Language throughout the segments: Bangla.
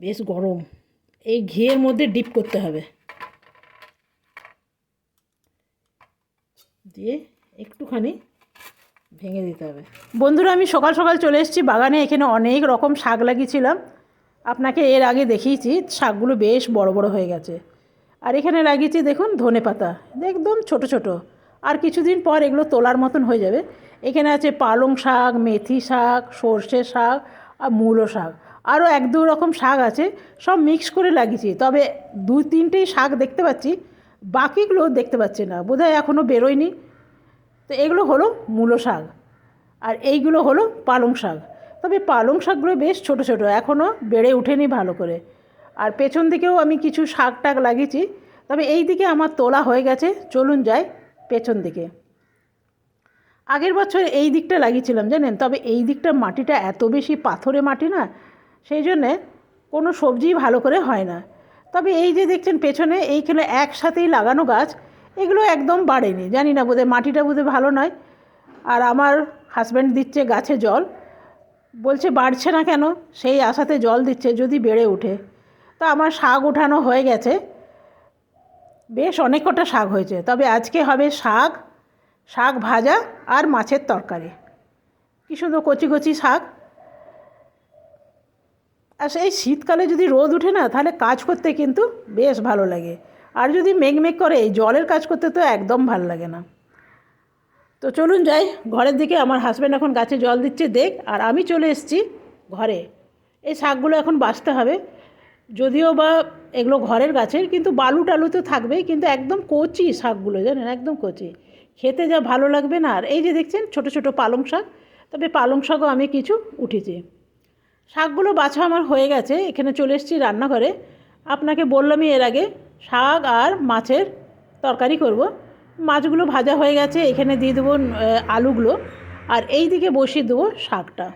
বেশ গরম। এই ঘিয়ের মধ্যে ডিপ করতে হবে। দিয়ে একটুখানি ভেঙে দিতে হবে। বন্ধুরা, আমি সকাল সকাল চলে এসেছি বাগানে। এখানে অনেক রকম শাক লাগিয়েছিলাম। আপনাকে এর আগে দেখিয়েছি, শাকগুলো বেশ বড় বড় হয়ে গেছে। আর এখানে লাগিয়েছি দেখুন ধনে পাতা। একদম ছোট ছোট। আর কিছুদিন পর এগুলো তোলার মতন হয়ে যাবে। এখানে আছে পালং শাক, মেথি শাক, সর্ষে শাক আর মূলো শাক। আরও এক দু রকম শাক আছে, সব মিক্স করে লাগিয়েছি। তবে দু তিনটেই শাক দেখতে পাচ্ছি, বাকিগুলো দেখতে পাচ্ছি না, বোধহয় এখনও বেরোয়নি। তো এগুলো হলো মূলো শাক, আর এইগুলো হলো পালং শাক। তবে পালং শাকগুলো বেশ ছোট ছোট এখনও বেড়ে ওঠেনি ভালো করে। আর পেছন দিকেও আমি কিছু শাক টাক লাগিয়েছি, তবে এই দিকে আমার তোলা হয়ে গেছে, চলুন যাই পেছন দিকে। আগের বছর এই দিকটা লাগিয়েছিলাম, জানেন? তবে এই দিকটা মাটিটা এত বেশি পাথরে মাটি না সেই জন্যে কোনো সবজি ভালো করে হয় না। তবে এই যে দেখছেন পেছনে এইখানে একসাথেই লাগানো গাছ, এগুলো একদম বাড়েনি। জানি না, বোধহয় মাটিটা বোধহয় ভালো নয়। আর আমার হাজব্যান্ড দিচ্ছে গাছে জল। বলছে, বাড়ছে না কেন? সেই আশাতে জল দিচ্ছে, যদি বেড়ে ওঠে। তা আমার শাক ওঠানো হয়ে গেছে। বেশ অনেক কটা শাক হয়েছে। তবে আজকে হবে শাক শাক ভাজা আর মাছের তরকারি। কী সুন্দর কচি কচি শাক। আর সেই শীতকালে যদি রোদ উঠে না, তাহলে কাজ করতে কিন্তু বেশ ভালো লাগে। আর যদি মেঘ মেঘ করে, এই জলের কাজ করতে তো একদম ভালো লাগে না। তো চলুন যাই, ঘরের দিকে। আমার হাজব্যান্ড এখন গাছে জল দিচ্ছে, দেখ। আর আমি চলে এসেছি ঘরে। এই শাকগুলো এখন বাঁচতে হবে। যদিও বা এগুলো ঘরের গাছের কিন্তু বালু টালু তো থাকবেই, কিন্তু একদম কচি শাকগুলো, জানেন? একদম কচি। খেতে যা ভালো লাগবে না। আর এই যে দেখছেন, ছোট ছোট পালং শাক। তবে পালং শাকও আমি কিছু উঠেছি শাকগুলো বাছা আমার হয়ে গেছে, এখানে চলে এসেছি রান্নাঘরে। আপনাকে বললামই এর আগে শাক আর মাছের তরকারি করব। মাছগুলো ভাজা হয়ে গেছে, এখানে দিয়ে দেবো আলুগুলো, আর এই দিকে বসিয়ে দেবো শাকটা।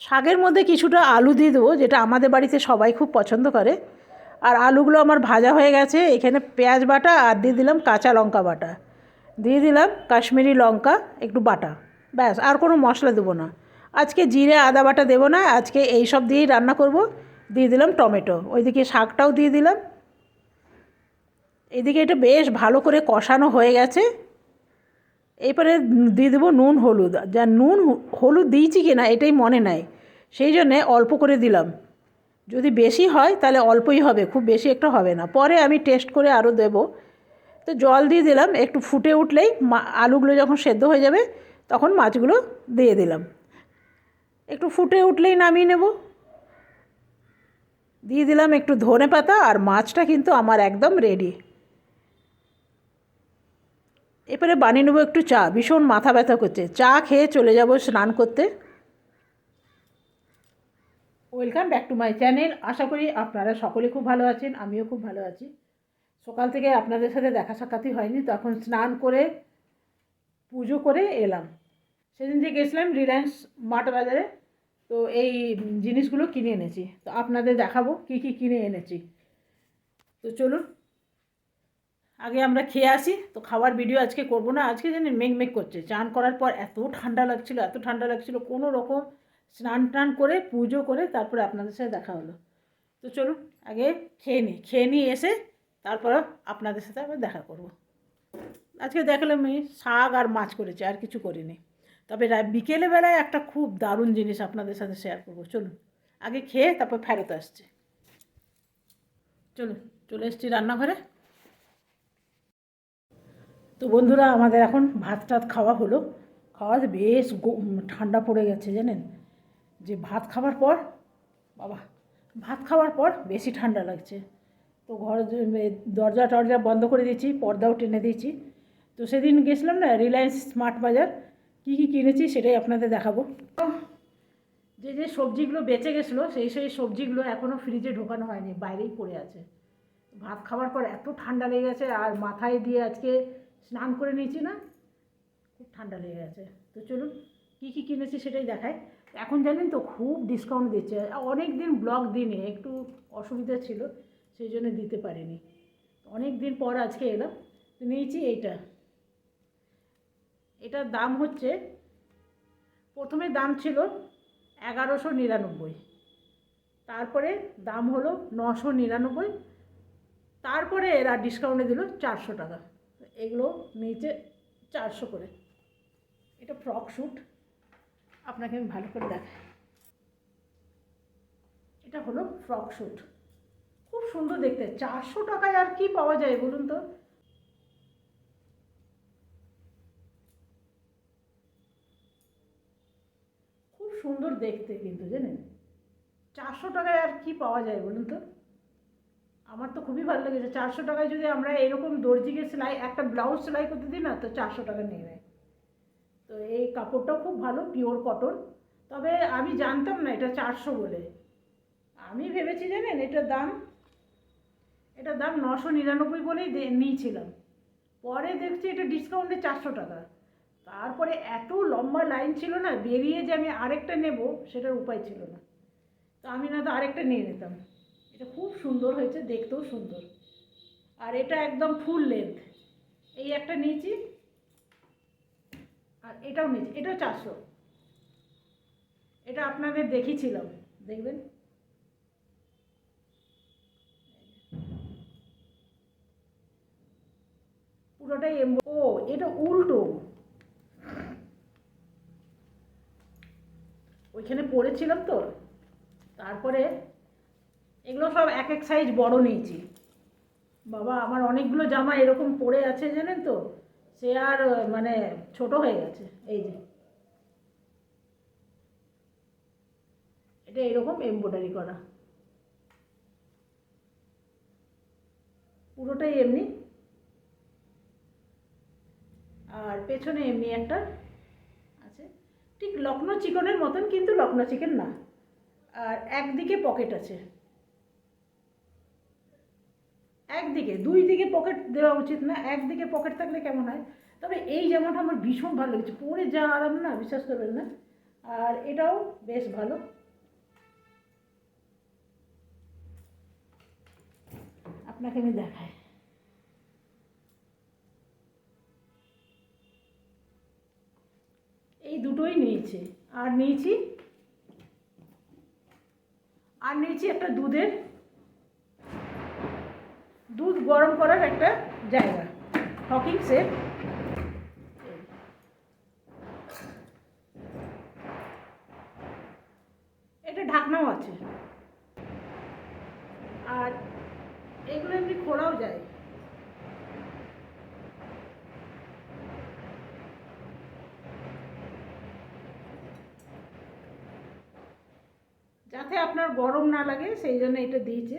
শাকের মধ্যে কিছুটা আলু দিয়ে দেবো, যেটা আমাদের বাড়িতে সবাই খুব পছন্দ করে। আর আলুগুলো আমার ভাজা হয়ে গেছে, এখানে পেঁয়াজ বাটা আর দিয়ে দিলাম কাঁচা লঙ্কা বাটা। দিয়ে দিলাম কাশ্মীরি লঙ্কা, একটু বাটা, ব্যাস, আর কোনো মশলা দেবো না। আজকে জিরে, আদা বাটা দেবো না, আজকে এই সব দিয়েই রান্না করব। দিয়ে দিলাম টমেটো, ওইদিকে শাকটাও দিয়ে দিলাম। এদিকে এটা বেশ ভালো করে কষানো হয়ে গেছে। এরপরে দিয়ে দেবো নুন, হলুদ। যা নুন, হলুদ দিয়েছি কি না এটাই মনে নাই। সেই জন্যে অল্প করে দিলাম। যদি বেশি হয় তাহলে অল্পই হবে, খুব বেশি একটা হবে না। পরে আমি টেস্ট করে আরও দেব। তো জল দিয়ে দিলাম, একটু ফুটে উঠলেই আলুগুলো যখন সেদ্ধ হয়ে যাবে, তখন মাছগুলো দিয়ে দিলাম। একটু ফুটে উঠলেই নামিয়ে নেব। দিয়ে দিলাম একটু ধনে পাতা আর মাছটা কিন্তু আমার একদম রেডি এরপরে বানিয়ে নেব একটু চা, ভীষণ মাথা ব্যথা করছে। চা খেয়ে চলে যাব স্নান করতে। Welcome back to my channel আশা করি আপনারা সকলে খুব ভালো আছেন, আমিও খুব ভালো আছি। সকাল থেকে আপনাদের সাথে দেখা সাক্ষাৎই হয়নি তখন স্নান করে, পুজো করে এলাম। সেদিন যে গেছিলাম রিলায়েন্স মার্ট বাজারে তো এই জিনিসগুলো কিনে এনেছি। তো আপনাদের দেখাবো কী কী কিনে এনেছি। তো চলুন, আগে আমরা খেয়ে আসি। তো খাওয়ার ভিডিও আজকে করব না। আজকে জানি মেঘ মেঘ করছে। চান করার পর এত ঠান্ডা লাগছিল, এত ঠান্ডা লাগছিল। কোনো রকম স্নান টান করে, পুজো করে তারপরে আপনাদের সাথে দেখা হলো। তো চলুন, আগে খেয়ে নিই। খেয়ে নিয়ে এসে তারপর আপনাদের সাথে আবার দেখা করব। আজকে দেখলাম আমি শাক আর মাছ করেছি, আর কিছু করিনি। তবে বিকেলবেলায় একটা খুব দারুণ জিনিস আপনাদের সাথে শেয়ার করব। চলুন, আগে খেয়ে তারপর ফেরত আসছে। চলুন, চলে এসছি রান্নাঘরে। তো বন্ধুরা, আমাদের এখন ভাত টাত খাওয়া হলো। খাওয়া বেশ ঠান্ডা পড়ে গেছে, জানেন? যে ভাত খাওয়ার পর, বাবা, ভাত খাওয়ার পর বেশি ঠান্ডা লাগছে। তো ঘর দরজা টরজা বন্ধ করে দিয়েছি, পর্দাও টেনে দিয়েছি। তো সেদিন গেছিলাম না রিলায়েন্স স্মার্ট বাজার কী কী কিনেছি সেটাই আপনাদের দেখাবো। যে যে সবজিগুলো বেঁচে গেছিল, সেই সেই সবজিগুলো এখনও ফ্রিজে ঢোকানো হয়নি, বাইরেই পড়ে আছে। ভাত খাওয়ার পর এত ঠান্ডা লেগে গেছে, আর মাথায় দিয়ে আজকে স্নান করে নিয়েছি না, খুব ঠান্ডা লেগে গেছে। তো চলুন, কী কী কিনেছি সেটাই দেখাই। এখন জানেন তো খুব ডিসকাউন্ট দিচ্ছে অনেক দিন ব্লগ দিনে একটু অসুবিধা ছিল, সেই জন্য দিতে পারিনি। অনেক দিন পর আজকে এলাম নিয়েছি এইটা। এটার দাম হচ্ছে, প্রথমে দাম ছিল এগারোশো নিরানব্বই। তারপরে দাম হলো নশো নিরানব্বই। তারপরে এরা ডিসকাউন্টে দিল চারশো টাকা। এগুলো নিচে চারশো করে। এটা ফ্রক শ্যুট আপনাকে আমি ভালো করে দেখাই। এটা হলো ফ্রক শ্যুট খুব সুন্দর দেখতে। চারশো টাকায় আর কি পাওয়া যায় বলুন তো খুব সুন্দর দেখতে কিন্তু, জানেন? চারশো টাকায় আর কি পাওয়া যায় বলুন তো? আমার তো খুবই ভালো লেগেছে। চারশো টাকায় যদি আমরা এরকম দর্জিকে সেলাই, একটা ব্লাউজ সেলাই করতে দিই না, তো চারশো টাকা নিয়ে নেয়। তো এই কাপড়টাও খুব ভালো পিওর কটন তবে আমি জানতাম না এটা চারশো বলে। আমি ভেবেছি, জানেন, এটার দাম এটার দাম নশো নিরানব্বই বলেই নিয়েছিলাম। পরে দেখছি এটা ডিসকাউন্টে চারশো টাকা। তারপরে এত লম্বা লাইন ছিল না, বেরিয়ে যে আমি আরেকটা নেব সেটার উপায় ছিল না। তো আমি না তো আরেকটা নিয়ে নিতাম। এটা খুব সুন্দর হয়েছে, দেখতেও সুন্দর। আর এটা একদম ফুল লেন্থ এই একটা নিয়েছি, আর এটাও নিয়েছি। এটাও চারশো। এটা আপনাদের দেখিয়েছিলাম দেখবেন। পুরোটাই এম- ও, এটা উল্টো। ওইখানে পড়েছিলাম তো। তারপরে এগুলো সব এক এক সাইজ বড় নিয়েছি। বাবা, আমার অনেকগুলো জামা এরকম পড়ে আছে জানেন তো? সে আর মানে ছোট হয়ে গেছে। এই যে। এটা এরকম এমব্রয়ডারি করা। পুরোটাই এমনি। আর পেছনে এমনি একটা ঠিক লখনৌ চিকনের মতন কিন্তু লখনৌ চিকেন না। আর একদিকে পকেট আছে। একদিকে, দুই দিকে পকেট দেওয়া উচিত না, একদিকে পকেট থাকলে কেমন হয়? তবে এই জামাটা আমার ভীষণ ভালো লেগেছে। পরে যা আরাম না, বিশ্বাস করবেন না। আর এটাও বেশ ভালো। আপনাকে আমি দেখাই। এই দুটোই নিয়েছি। আর নিয়েছি আর নিয়েছি একটা দুধের, দুধ গরম করার একটা জায়গা হকিং সেট। এটা ঢাকনাও আছে। আর এগুলো এমনি খোলাও যায়। যাতে আপনার গরম না লাগে, সেই জন্য এটা দিয়েছে।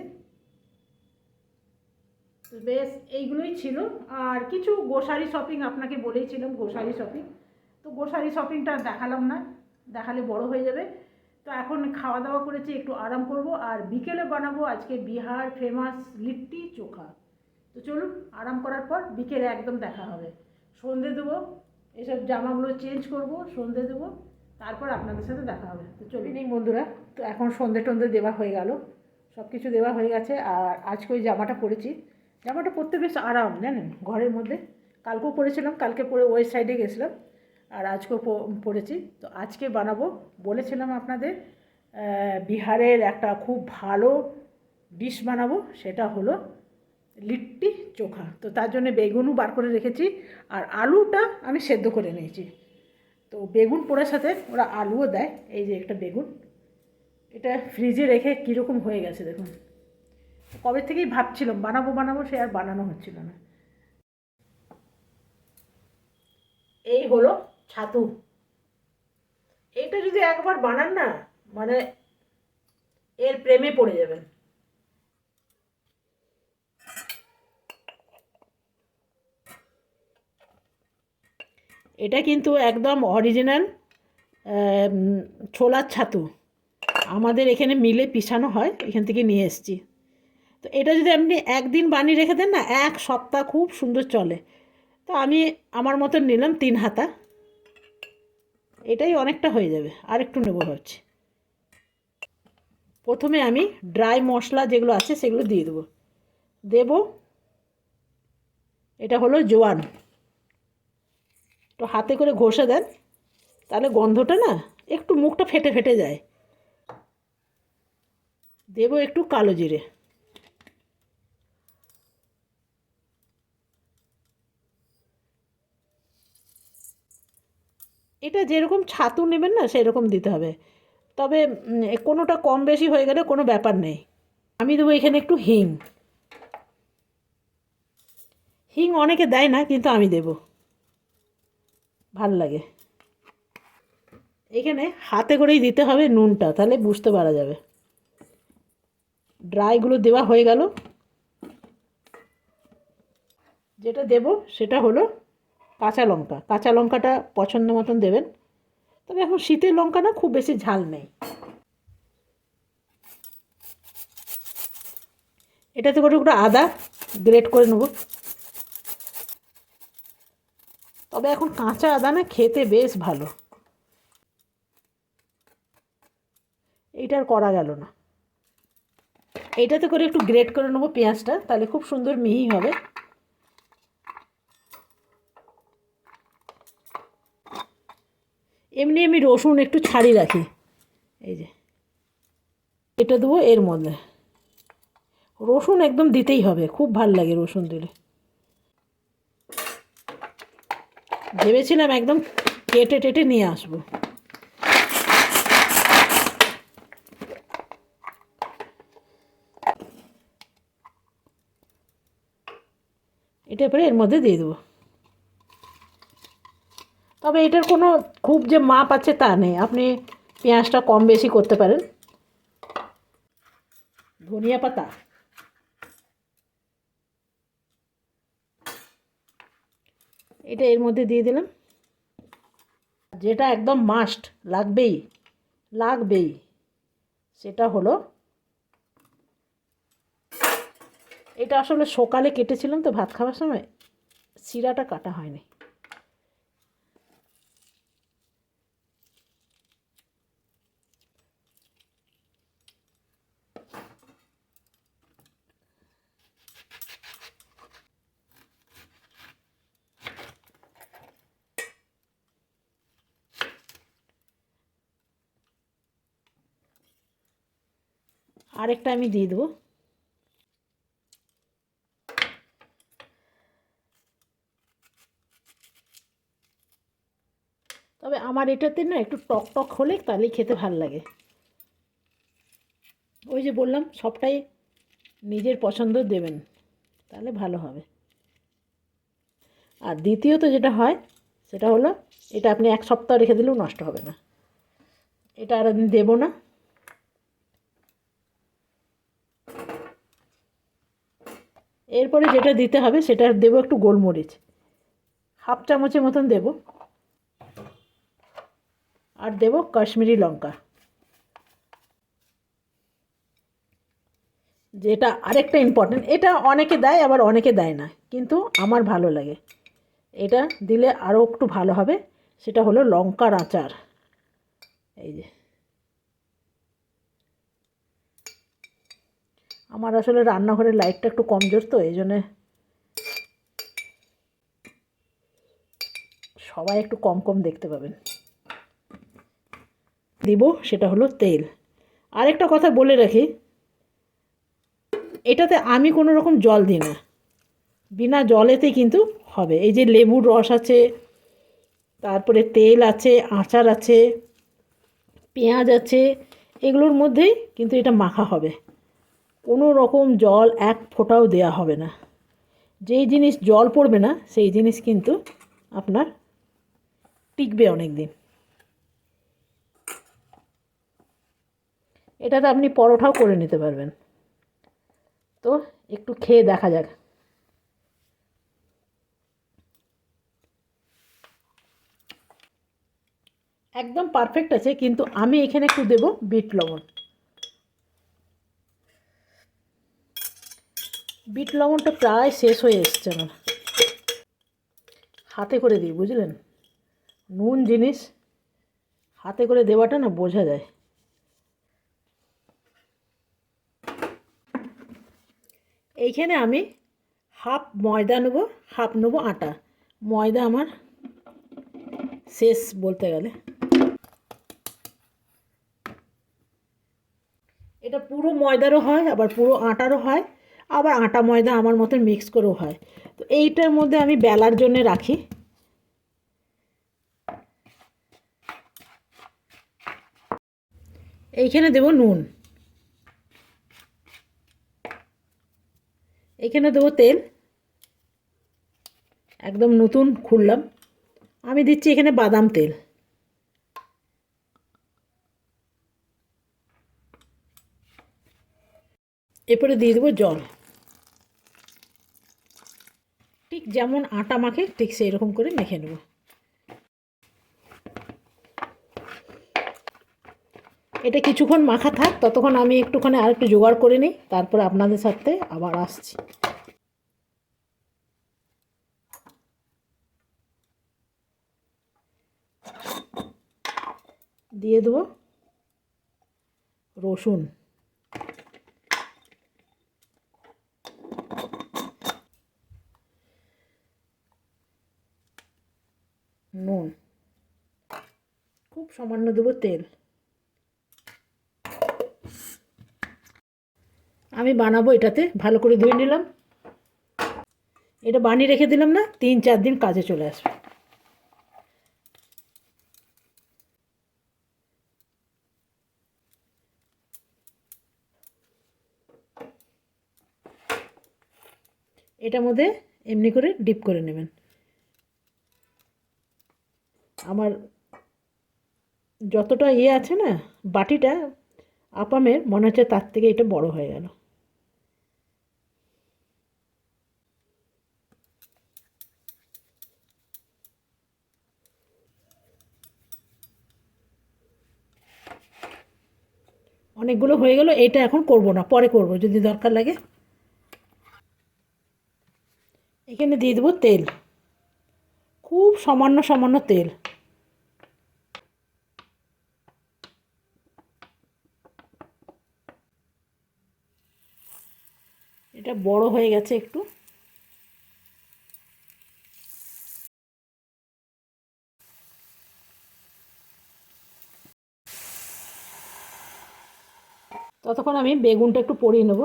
তো বেশ, এইগুলোই ছিল। আর কিছু গোসারি শপিং আপনাকে বলেইছিলাম গোসারি শপিং তো গোসারি শপিংটা দেখালাম না, দেখালে বড় হয়ে যাবে। তো এখন খাওয়া দাওয়া করেছি, একটু আরাম করব। আর বিকেলে বানাবো আজকে বিহার ফেমাস লিট্টি চোখা। তো চলুন, আরাম করার পর বিকেলে একদম দেখা হবে। সন্ধে দেবো, এসব জামাগুলো চেঞ্জ করব, সন্ধে দেবো, তারপর আপনাদের সাথে দেখা হবে। তো চলুন। এই বন্ধুরা। তো এখন সন্ধে টন্ধে দেওয়া হয়ে গেল। সব কিছু দেওয়া হয়ে গেছে আর আজকে ওই জামাটা পরেছি। জামাটা পরতে বেশ আরাম, জানেন? ঘরের মধ্যে। কালকেও পরেছিলাম, কালকে পরে ওই সাইডে গেছিলাম আর আজকেও পরেছি। তো আজকে বানাবো, বলেছিলাম আপনাদের বিহারের একটা খুব ভালো ডিশ বানাবো, সেটা হলো লিট্টি চোখা। তো তার জন্য বেগুনও বার করে রেখেছি আর আলুটা আমি সেদ্ধ করে নিয়েছি। তো বেগুন পোড়ার সাথে ওরা আলুও দেয়, এই যে একটা বেগুন। এটা ফ্রিজে রেখে কীরকম হয়ে গেছে দেখুন। কবে থেকেই ভাবছিলাম, বানাবো বানাবো, সে আর বানানো হচ্ছিল না। এই হলো ছাতু। এটা যদি একবার বানান না মানে এর প্রেমে পড়ে যাবেন। এটা কিন্তু একদম অরিজিনাল ছোলার ছাতু। আমাদের এখানে মিলে পিসানো হয়, এখান থেকে নিয়ে এসেছি। তো এটা যদি আপনি একদিন বানিয়ে রেখে দেন না, এক সপ্তাহ খুব সুন্দর চলে। তো আমি আমার মতন নিলাম তিন হাতা। এটাই অনেকটা হয়ে যাবে আর একটু নেব ভাবছি। প্রথমে আমি ড্রাই মশলা যেগুলো আছে সেগুলো দিয়ে দেবো। দেব, এটা হলো জোয়ান। তো হাতে করে ঘষে দেন, তাহলে গন্ধটা না একটু মুখটা ফেটে ফেটে যায়। দেবো একটু কালো জিরে। এটা যেরকম ছাতু নেবেন না, সেরকম দিতে হবে। তবে কোনোটা কম বেশি হয়ে গেলে কোনো ব্যাপার নেই। আমি দেবো এখানে একটু হিং। হিং অনেকে দেয় না, কিন্তু আমি দেব। ভালো লাগে। এখানে হাতে করেই দিতে হবে নুনটা, তাহলে বুঝতে পারা যাবে। ড্রাইগুলো দেওয়া হয়ে গেল। যেটা দেব সেটা হলো কাঁচা লঙ্কা। কাঁচা লঙ্কাটা পছন্দ মতন দেবেন। তবে এখন শীতের লঙ্কা না, খুব বেশি ঝাল নেই। এটাতে করে একটু আদা গ্রেট করে নেব। তবে এখন কাঁচা আদা না খেতে বেশ ভালো। এইটার করা গেল না। এইটাতে করে একটু গ্রেট করে নেব পেঁয়াজটা, তাহলে খুব সুন্দর মিহি হবে। এমনি আমি রসুন একটু ছাড়ি রাখি। এই যে, এটা দেবো এর মধ্যে। রসুন একদম দিতেই হবে, খুব ভালো লাগে রসুন দিলে। ভেবেছিলাম একদম কেটে টেটে নিয়ে আসব। এটা পরে এর মধ্যে দিয়ে দেবো। তবে এটার কোনো খুব যে মাপ আছে তা নেই। আপনি পেঁয়াজটা কম বেশি করতে পারেন। ধনিয়া পাতা। এটা এর মধ্যে দিয়ে দিলাম। যেটা একদম মাস্ট, লাগবেই লাগবেই, সেটা হলো এটা আসলে সকালে কেটেছিলাম তো ভাত খাওয়ার সময়, শিরাটা কাটা হয়নি। আরেকটা আমি দিয়ে দেবো তবে আমার এটাতে না একটু টক টক হলে তাহলেই খেতে ভালো লাগে। ওই যে বললাম, সবটাই নিজের পছন্দ দেবেন, তাহলে ভালো হবে। আর দ্বিতীয়ত যেটা হয়, সেটা হলো, এটা আপনি এক সপ্তাহ রেখে দিলেও নষ্ট হবে না। এটা আর আমি দেবো না। এরপরে যেটা দিতে হবে, সেটা দেবো একটু গোলমরিচ। হাফ চামচের মতন দেবো। আর দেব কাশ্মীরি লঙ্কা। যেটা আরেকটা ইম্পর্টেন্ট এটা অনেকে দেয়, আবার অনেকে দেয় না, কিন্তু আমার ভালো লাগে। এটা দিলে আরও একটু ভালো হবে, সেটা হলো লঙ্কার আচার। এই যে। আমার আসলে রান্নাঘরের লাইটটা একটু কমজোর তো, এই জন্যে সবাই একটু কম কম দেখতে পাবেন। দিব, সেটা হলো তেল। আরেকটা কথা বলে রাখি, এটাতে আমি কোনো রকম জল দিই না। বিনা জলেতে কিন্তু হবে। এই যে লেবুর রস আছে, তারপরে তেল আছে, আচার আছে, পেঁয়াজ আছে, এগুলোর মধ্যেই কিন্তু এটা মাখা হবে। কোনো রকম জল এক ফোঁটাও দেয়া হবে না। যেই জিনিস জল পড়বে না, সেই জিনিস কিন্তু আপনার টিকবে অনেক দিন এটাতে আপনি পরোটাও করে নিতে পারবেন। তো একটু খেয়ে দেখা যাক। একদম পারফেক্ট আছে, কিন্তু আমি এখানে একটু দেব বিট লবণ। বিট লবণটা প্রায় শেষ হয়ে এসছে আমার। হাতে করে দিই, বুঝলেন? নুন জিনিস, হাতে করে দেওয়াটা না বোঝা যায়। এইখানে আমি হাফ ময়দা নেব, হাফ নেব আটা। ময়দা আমার শেষ বলতে গেলে। এটা পুরো ময়দারও হয়, আবার পুরো আটারও হয়, আবার আটা ময়দা আমার মতন মিক্স করেও হয়। তো এইটার মধ্যে আমি বেলার জন্য রাখি। এইখানে দেব নুন। এইখানে দেবো তেল। একদম নতুন খুললাম। আমি দিচ্ছি এখানে বাদাম তেল। এরপরে দিয়ে দেবো জল। ঠিক যেমন আটা মাখে, ঠিক সেই রকম করে মেখে নেব। এটা কিছুক্ষণ মাখা থাক, ততক্ষণ আমি একটুখানি আর একটু জোগাড় করে নিই, তারপর আপনাদের সাথে আবার আসছি। দিয়ে দেবো রসুন। নুন। খুব সামান্য দেবো তেল। আমি বানাবো এটাতে, ভালো করে ধুয়ে নিলাম। এটা বানিয়ে রেখে দিলাম না, তিন চার দিন কাজে চলে আসবে। এটার মধ্যে এমনি করে ডিপ করে নেবেন। আমার যতটা ইয়ে আছে না, বাটিটা, আপামের, মনে হচ্ছে তার থেকে এটা বড় হয়ে গেল। অনেকগুলো হয়ে গেল এটা এখন করব না, পরে করব, যদি দরকার লাগে। এখানে দিয়ে দেবো তেল, খুব সামান্য সামান্য তেল। এটা বড় হয়ে গেছে একটু। ততক্ষণ আমি বেগুনটা একটু পরিয়ে নেব।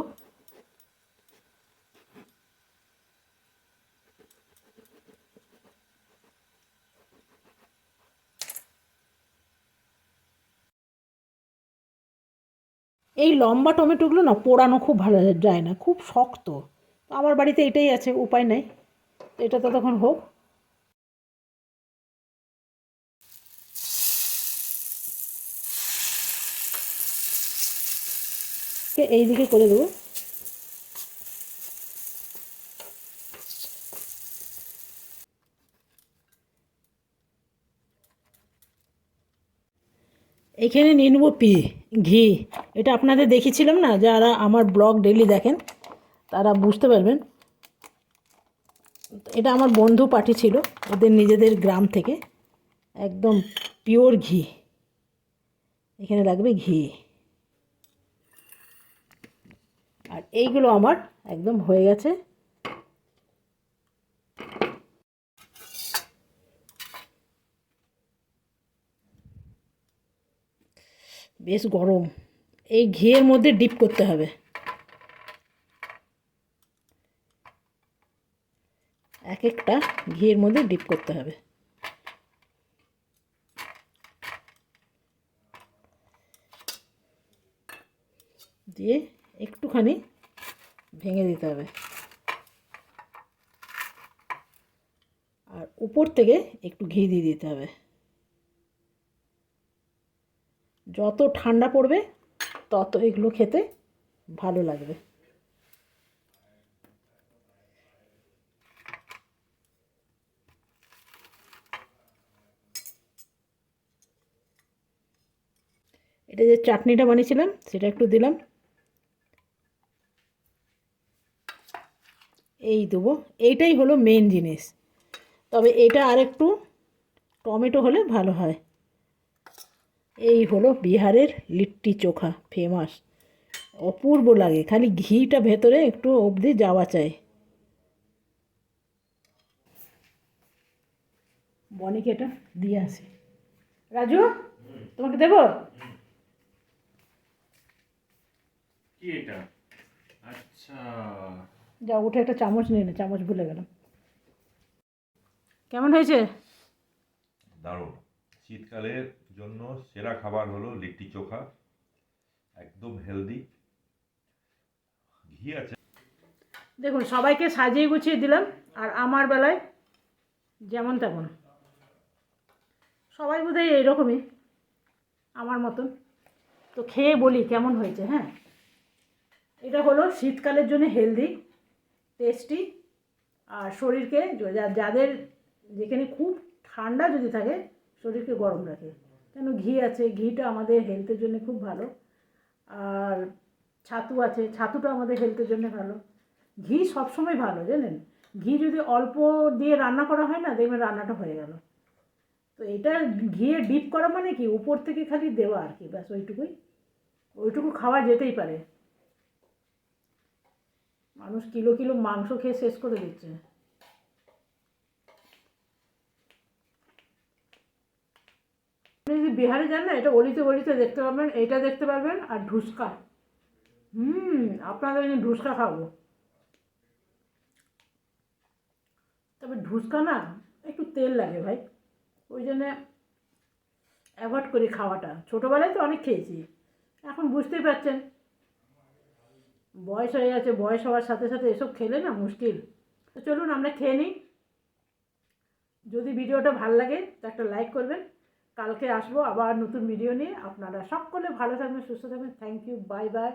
এই লম্বা টমেটোগুলো না পোড়ানো খুব ভালো যায় না, খুব শক্ত। আমার বাড়িতে এটাই আছে, উপায় নাই। এটা তো তখন হোক। এই দিকে করে দেবো। এখানে নিয়ে নেব পি, ঘি। এটা আপনাদের দেখিয়েছিলাম না, যারা আমার ব্লগ ডেলি দেখেন, তারা বুঝতে পারবেন। এটা আমার বন্ধু পাঠিয়েছিল, ওদের নিজেদের গ্রাম থেকে। একদম পিওর ঘি। এখানে লাগবে ঘি। আর এইগুলো আমার একদম হয়ে গেছে। বেশ গরম। এই ঘিয়ের মধ্যে ডিপ করতে হবে। এক একটা ঘিয়ের মধ্যে ডিপ করতে হবে। দিয়ে একটুখানি ভেঙে দিতে হবে। আর উপর থেকে একটু ঘি দিয়ে দিতে হবে। যত ঠান্ডা পড়বে, তত এগুলো খেতে ভালো লাগবে। এটা যে চাটনিটা বানিয়েছিলাম, সেটা একটু দিলাম। এই দেবো। এইটাই হলো মেন জিনিস। তবে এটা আর একটু টমেটো হলে ভালো হয়। এই হলো বিহারের লিট্টি চোখা ফেমাস অপূর্ব লাগে। খালি ঘিটা ভেতরে একটু অবধি যাওয়া চাই। বনিকে এটা দিয়ে আসি। রাজু, তোমাকে দেবো? কি এটা? আচ্ছা। যা উঠে একটা চামচ নিয়ে নে চামচ ভুলে গেলাম। কেমন হয়েছে? দারুণ। শীতকালের জন্য সেরা খাবার হলো লিট্টি চোখা একদম হেলদি। ঘি আছে। দেখুন সবাইকে সাজিয়ে গুছিয়ে দিলাম আর আমার বেলায় যেমন তেমন। সবাই বোধহয় এইরকমই আমার মতন। তো খেয়ে বলি কেমন হয়েছে হ্যাঁ? এটা হলো শীতকালের জন্য হেলদি। টেস্টি আর শরীরকে যাদের যেখানে খুব ঠান্ডা যদি থাকে, শরীরকে গরম রাখে। কেন ঘি আছে, ঘিটা আমাদের হেলথের জন্য খুব ভালো। আর ছাতু আছে, ছাতুটা আমাদের হেলথের জন্য ভালো। ঘি সবসময় ভালো, জানেন? ঘি যদি অল্প দিয়ে রান্না করা হয় না, দেখবেন রান্নাটা হয়ে গেল। তো এটা ঘিয়ে ডিপ করা মানে কি? উপর থেকে খালি দেওয়া আর কি, ব্যাস ওইটুকুই। ওইটুকু খাওয়া যেতেই পারে। মানুষ কিলো কিলো মাংস খেয়ে শেষ করে দিচ্ছে। বিহারে যান না, এটা অলিতে গলিতে দেখতে পাবেন, এটা দেখতে পারবেন, আর ঢুসকা। হুম, আপনাদের ঢুসকা খাব। তবে ঢুসকা না, একটু তেল লাগে ভাই। ওই জন্যে অ্যাভয়েড করি খাওয়াটা। ছোটোবেলায় তো অনেক খেয়েছি, এখন বুঝতেই পারছেন। বয়স হয়ে গেছে বয়স হওয়ার সাথে সাথে এসব খেলে না মুশকিল। তো চলুন আমরা খেয়ে নিই। যদি ভিডিওটা ভালো লাগে, তো একটা লাইক করবেন। কালকে আসব আবার নতুন ভিডিও নিয়ে। আপনারা সকলে ভালো থাকবেন, সুস্থ থাকবেন। Thank you bye bye